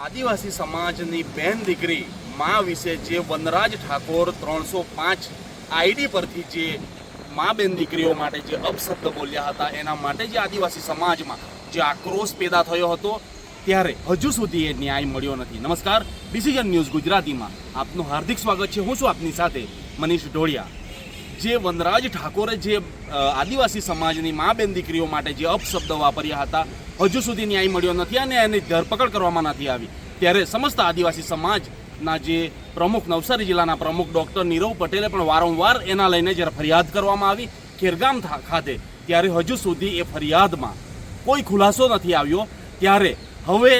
આદિવાસી સમાજની બેન દીકરી મા વિશે જે વનરાજ ઠાકોર ત્રણસો પાંચ આઈડી પરથી જે મા બેન દીકરીઓ માટે જે અપશબ્દ બોલ્યા હતા, એના માટે જે આદિવાસી સમાજમાં જે આક્રોશ પેદા થયો હતો, ત્યારે હજુ સુધી એ ન્યાય મળ્યો નથી. નમસ્કાર ડિસિઝન ન્યૂઝ ગુજરાતીમાં આપનું હાર્દિક સ્વાગત છે. હું છું આપની સાથે મનીષ ઢોળિયા. જે વનરાજ ઠાકોરે જે આદિવાસી સમાજની મા બેન દીકરીઓ માટે જે અપશબ્દ વાપર્યા હતા, હજુ સુધી ન્યાય મળ્યો નથી અને એની ધરપકડ કરવામાં નથી આવી. ત્યારે સમસ્ત આદિવાસી સમાજના જે પ્રમુખ, નવસારી જિલ્લાના પ્રમુખ ડૉક્ટર નીરવ પટેલે પણ વારંવાર એના લઈને જ્યારે ફરિયાદ કરવામાં આવી, ખેરગામ ખાતે, ત્યારે હજુ સુધી એ ફરિયાદમાં કોઈ ખુલાસો નથી આવ્યો. ત્યારે હવે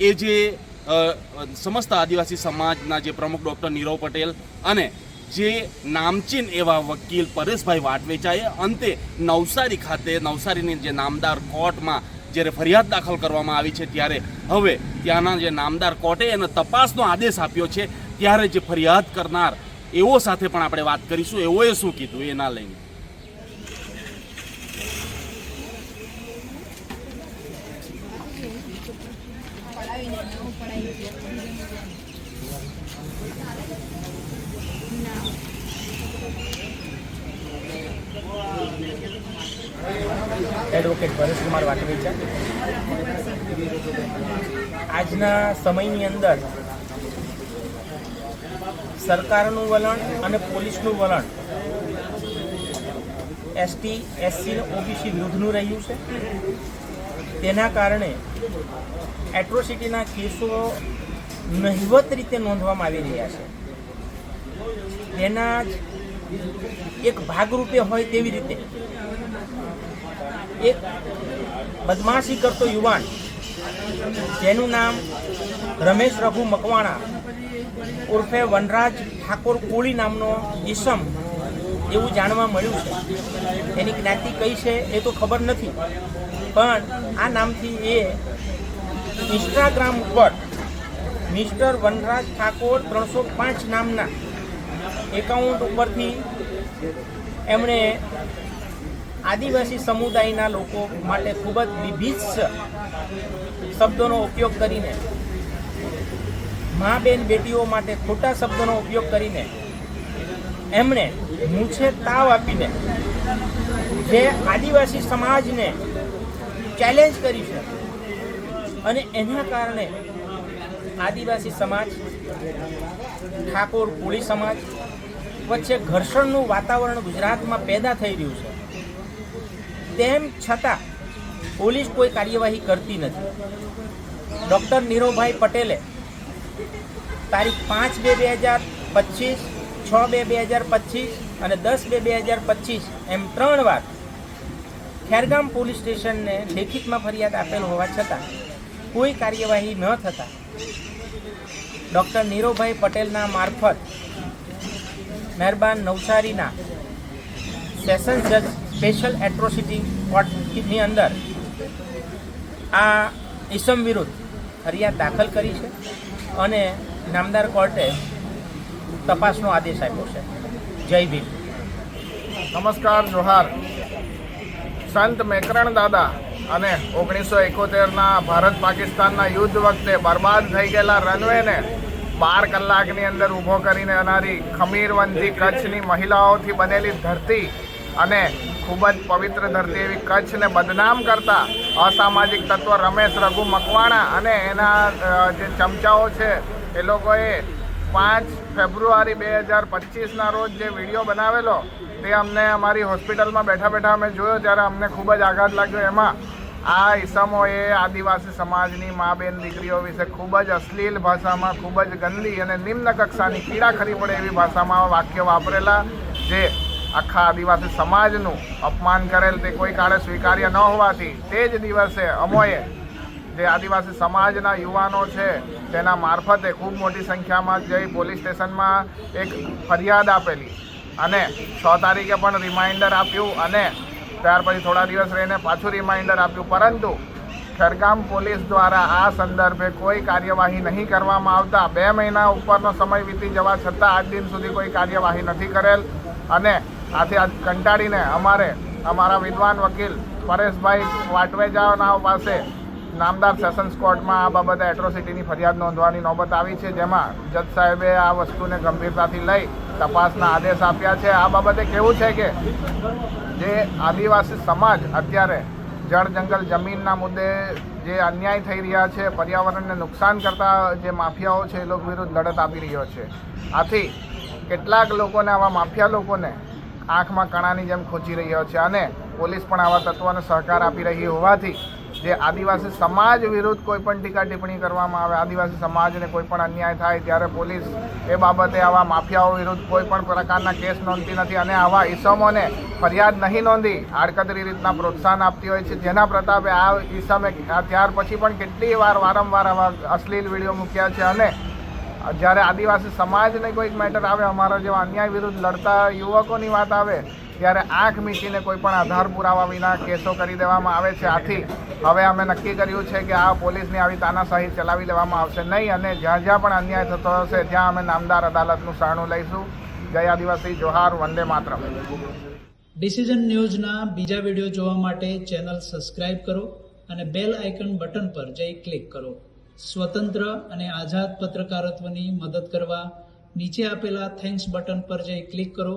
એ જે સમસ્ત આદિવાસી સમાજના જે પ્રમુખ ડૉક્ટર નીરવ પટેલ અને જે નામચીન એવા વકીલ પરેશભાઈ વાટવેચાએ અંતે નવસારી ખાતે, નવસારીની જે નામદાર કોર્ટમાં જ્યારે ફરિયાદ દાખલ કરવામાં આવી છે ત્યારે હવે ત્યાંના જે નામદાર કોર્ટે એને તપાસનો આદેશ આપ્યો છે, ત્યારે જે ફરિયાદ કરનાર એવો સાથે પણ આપણે વાત કરીશું. એઓએ શું કીધું એના લઈને. એડવોકેટ પરેશકુમાર છે. આજના સમયની અંદર સરકારનું વલણ અને પોલીસનું વલણ એસટી એસસી ઓબીસી વિરુદ્ધનું રહ્યું છે. તેના કારણે એટ્રોસિટીના કેસો નહિવત રીતે નોંધવામાં આવી રહ્યા છે. તેના એક ભાગરૂપે હોય તેવી રીતે. એક બદમાશી કરતો યુવાન, જેનું નામ રમેશ રઘુ મકવાણા, ઉર્ફે વનરાજ ઠાકોર કોળી નામનો ઈસમ એવું જાણવા મળ્યું છે. એની જ્ઞાતિ કઈ છે એ તો ખબર નથી, પણ આ નામથી એ ઇન્સ્ટાગ્રામ ઉપર મિસ્ટર વનરાજ ઠાકોર ત્રણસો પાંચ નામના એકાઉન્ટ ઉપરથી એમણે આદિવાસી સમુદાયના લોકો માટે ખૂબ જ વિભિત્સ શબ્દોનો ઉપયોગ કરીને, મા બેન બેટીઓ માટે ખોટા શબ્દોનો ઉપયોગ કરીને એમણે મૂછે તાવ આપીને જે આદિવાસી સમાજને ચેલેન્જ કરી છે અને એના કારણે આદિવાસી સમાજ, ઠાકોર કોળી સમાજ વચ્ચે ઘર્ષણનું વાતાવરણ ગુજરાતમાં પેદા થઈ રહ્યું છે. તેમ છતાં, પોલીસ કોઈ કાર્યવાહી કરતી નથી. ડૉક્ટર નીરવભાઈ પટેલે તારીખ પાંચ બે બે હજાર પચીસ, છ બે બે હજાર પચીસ અને દસ બે બે હજાર પચીસ એમ ત્રણ વાર ખેરગામ પોલીસ સ્ટેશનને લેખિતમાં ફરિયાદ આપેલ હોવા છતાં કોઈ કાર્યવાહી ન થતાં ડૉક્ટર નીરવભાઈ પટેલના મારફત મહેરબાન નવસારીના સેશન જજ સ્પેશિયલ એટ્રોસિટી કોર્ટની અંદર આ ઈસમ વિરુદ્ધ ફરિયાદ દાખલ કરી છે અને નામદાર કોર્ટે તપાસનો આદેશ આપ્યો છે. જય ભીમ. નમસ્કાર, જોહાર. સંત મેકરણ દાદા અને ઓગણીસો એકોતેરના ભારત પાકિસ્તાનના યુદ્ધ વખતે બરબાદ થઈ ગયેલા રનવેને બાર કલાકની અંદર ઊભો કરીને અનારી ખમીરવંતી કચ્છની મહિલાઓથી બનેલી ધરતી અને ખૂબ જ પવિત્ર ધરતી એવી કચ્છને બદનામ કરતા અસામાજિક તત્વ રમેશ, રઘુ, મકવાણા અને એના જે ચમચાઓ છે, એ લોકોએ પાંચ ફેબ્રુઆરી બે હજાર પચીસના રોજ જે વીડિયો બનાવેલો, તે અમને અમારી હોસ્પિટલમાં બેઠા બેઠા અમે જોયો, ત્યારે અમને ખૂબ જ આઘાત લાગ્યો. એમાં આ ઈસમોએ આદિવાસી સમાજની મા બેન દીકરીઓ વિશે ખૂબ જ અશ્લીલ ભાષામાં ખૂબ જ ગંદી અને નિમ્ન કક્ષાની પીડા ખરી પડે એવી ભાષામાં વાક્ય વાપરેલા જે આખા આદિવાસી સમાજનું અપમાન કરેલ તે કોઈ કાળે સ્વીકાર્ય ન હોવાથી તે જ દિવસે અમોએ જે આદિવાસી સમાજના યુવાનો છે તેના મારફતે ખૂબ મોટી સંખ્યામાં જઈ પોલીસ સ્ટેશનમાં એક ફરિયાદ આપેલી. અને છ તારીખે પણ રિમાઇન્ડર આપ્યું અને ત્યાર પછી થોડા દિવસ રહીને પાછું રિમાઇન્ડર આપ્યું. પરંતુ ખેરગામ પોલીસ દ્વારા આ સંદર્ભે કોઈ કાર્યવાહી નહીં કરવામાં આવતા. બે મહિના ઉપરનો સમય વીતી જવા છતાં આજ દિન સુધી કોઈ કાર્યવાહી નથી કરેલ. અને આથી આજ કંટાળીને અમારે, અમારા વિદ્વાન વકીલ પરેશભાઈ વાટવેજાના પાસે નામદાર સેશન્સ કોર્ટમાં આ બાબતે એટ્રોસિટીની ફરિયાદ નોંધવાની નોબત આવી છે. જેમાં જજ સાહેબે આ વસ્તુને ગંભીરતાથી લઈ તપાસના આદેશ આપ્યા છે. આ બાબતે કેવું છે કે જે આદિવાસી સમાજ અત્યારે જળ જંગલ જમીનના મુદ્દે જે અન્યાય થઈ રહ્યા છે, પર્યાવરણને નુકસાન કરતા જે માફિયાઓ છે, એ લોકો વિરુદ્ધ લડત આપી રહ્યો છે. આથી કેટલાક લોકોને, આવા માફિયા લોકોને આંખમાં કણાની જેમ ખોચી રહ્યો છે અને પોલીસ પણ આવા તત્વોને સહકાર આપી રહી હોવાથી જે આદિવાસી સમાજ વિરુદ્ધ કોઈ પણ ટીકા ટિપ્પણી કરવામાં આવે, આદિવાસી સમાજને કોઈ પણ અન્યાય થાય, ત્યારે પોલીસ એ બાબતે આવા માફિયાઓ વિરુદ્ધ કોઈ પણ પ્રકારના કેસ નોંધતી નથી અને આવા ઈસમોને ફરિયાદ નહીં નોંધી આડકતરી રીતના પ્રોત્સાહન આપતી હોય છે. જેના પ્રતાપે આ ઈસમે ત્યાર પછી પણ કેટલી વાર વારંવાર આવા અશ્લીલ વીડિયો મૂક્યા છે અને જ્યારે આદિવાસી સમાજને કોઈક મેટર આવે, અમારા જેવા અન્યાય વિરુદ્ધ લડતા યુવકોની વાત આવે ત્યારે આંખ મીચીને કોઈ પણ આધાર પુરાવા વિના કેસો કરી દેવામાં આવે છે, આથી હવે અમે નક્કી કર્યું છે કે આ પોલીસની આવી તાનાશાહી ચલાવી લેવામાં આવશે નહીં અને જ્યાં જ્યાં પણ અન્યાય થતો હશે, ત્યાં અમે નામદાર અદાલતનું શરણું લઈશું. જય આદિવાસી, જોહાર, વંદે માતરમ. ડિસિઝન ન્યૂઝના બીજા વીડિયો જોવા માટે ચેનલ સબસ્ક્રાઇબ કરો અને બેલ આઇકન બટન પર જઈ ક્લિક કરો. સ્વતંત્ર અને આઝાદ પત્રકારત્વની મદદ કરવા નીચે આપેલા થેન્ક્સ બટન પર જઈ ક્લિક કરો.